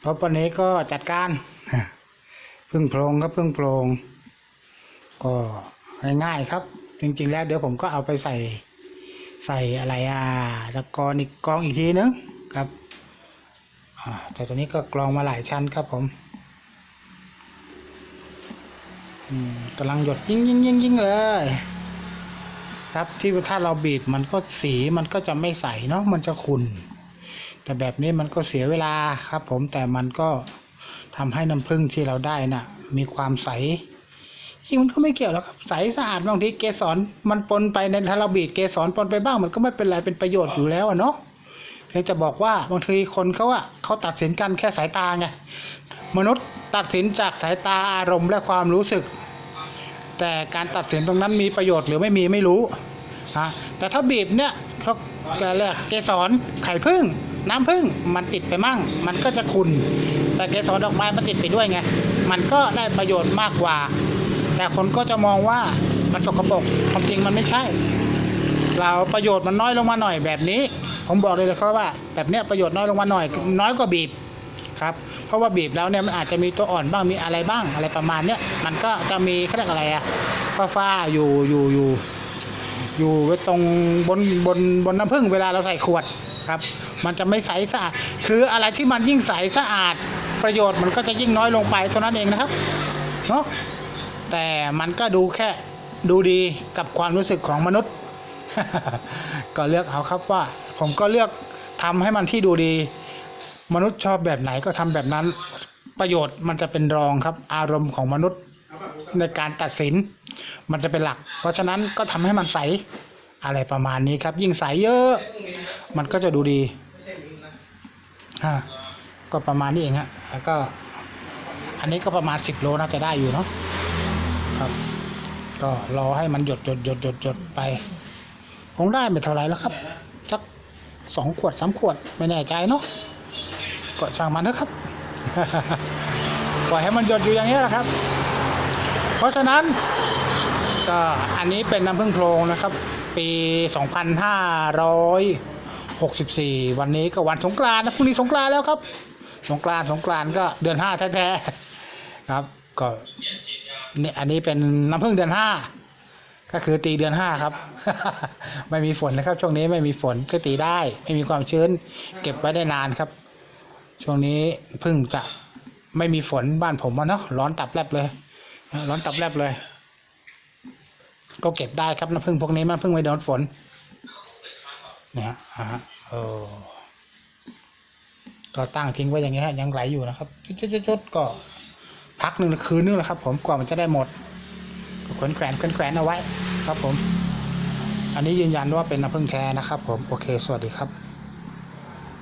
เพราะวันนี้ก็จัดการพึ่งโพรงครับพึ่งโพรงก็ง่ายๆครับ จริงๆแล้วเดี๋ยวผมก็เอาไปใส่ใส่อะไรอะตะกอนอีกกรองอีกทีนึงครับอ่าแต่ตัวนี้ก็กรองมาหลายชั้นครับผมอืมกำลังหยดยิ่งยิ่งยิ่งยิ่งเลย ครับที่ถ้าเราบีบมันก็สีมันก็จะไม่ใสเนาะมันจะขุ่น แต่แบบนี้มันก็เสียเวลาครับ ผมแต่มันก็ทำให้น้ำผึ้งที่เราได้น่ะ มีความใสจริงมันก็ไม่เกี่ยวหรอกครับใสสะอาดบางทีเกสรมันปนไปในถ้าเราบีบเกสรปนไปบ้าง มันก็ไม่เป็นไรเป็นประโยชน์อยู่แล้วเนาะเพียงจะบอกว่าบางทีคนเขาอะเขาตัดสินกันแค่สายตาไงมนุษย์ตัดสินจากสายตาอารมณ์และความรู้สึก แต่การตัดสินตรงนั้นมีประโยชน์หรือไม่มีไม่รู้นะแต่ถ้าบีบเนี่ย เขาจะเรียกเกสรไข่ผึ้งน้ำผึ้งมันติดไปมั่ง มันก็จะขุนแต่เกสรดอกไม้มันติดไปด้วยไง มันก็ได้ประโยชน์มากกว่า แต่คนก็จะมองว่ามันสกปรกความจริงมันไม่ใช่ เราประโยชน์มันน้อยลงมาหน่อยแบบนี้ ผมบอกเลยเลยครับว่า แบบเนี้ยประโยชน์น้อยลงมาหน่อย น้อยกว่าบีบครับ เพราะว่าบีบแล้วเนี่ยมันอาจจะมีตัวอ่อนบ้างมีอะไรบ้างอะไรประมาณเนี้ยมันก็จะมีเขาเรียกอะไรอะฟ้าฟ้าๆอยู่อยู่อยู่ อยู่ไว้ตรงบนบนบนน้ำผึ้งเวลาเราใส่ขวดครับ มันจะไม่ใสสะอาด คืออะไรที่มันยิ่งใสสะอาด ประโยชน์มันก็จะยิ่งน้อยลงไปเท่านั้นเองนะครับเนาะแต่มันก็ดูแค่ดูดีกับความรู้สึกของมนุษย์ ก็เลือกเอาครับว่า ผมก็เลือกทำให้มันที่ดูดี มนุษย์ชอบแบบไหนก็ทำแบบนั้น ประโยชน์มันจะเป็นรองครับ อารมณ์ของมนุษย์ ในการตัดสิน มันจะเป็นหลัก เพราะฉะนั้นก็ทำให้มันใสอะไรประมาณนี้ครับ ยิ่งใสเยอะ มันก็จะดูดีอ่าก็ประมาณนี้เองฮะแล้วก็ อันนี้ก็ประมาณสิบโลน่าจะได้อยู่เนาะครับ ก็รอให้มันหยดหยดหยดหยดหยดไปคงได้ไม่เท่าไรแล้วครับสักสองขวดสามขวดไม่แน่ใจเนาะก็ช่างมันนะครับปล่อยให้มันหยดอยู่อย่างนี้แหละครับ เพราะฉะนั้นก็อันนี้เป็นน้ำพึ่งโพรงนะครับ ปี 2564 วันนี้ก็วันสงกรานต์นะพรุ่งนี้สงกรานต์แล้วครับ สงกรานต์สงกรานต์ก็เดือนห้าแท้ๆครับ ก็นี่อันนี้เป็นน้ำพึ่งเดือนห้าก็คือตีเดือนห้าครับ ไม่มีฝนนะครับ ช่วงนี้ไม่มีฝนก็ตีได้ ไม่มีความชื้น เก็บไว้ได้นานครับ ช่วงนี้พิ่งจะไม่มีฝนบ้านผมอะเนาะร้อนตับแลบเลย ร้อนตับแลบเลย ก็เก็บได้ครับน้ำผึ้งพวกนี้มันเพิ่งไม่โดนฝนเนี่ยฮะอ่าเออก็ตั้งทิ้งไว้อย่างเงี้ยยังไหลอยู่นะครับจุดๆๆก็ พักหนึ่งคืนนึงแหละครับ ผมกว่ามันจะได้หมดก็แขวนแขวนแขวนแขวนเอาไว้ ครับผม อันนี้ยืนยันว่าเป็นน้ำผึ้งแท้นะครับ ผมโอเค สวัสดีครับ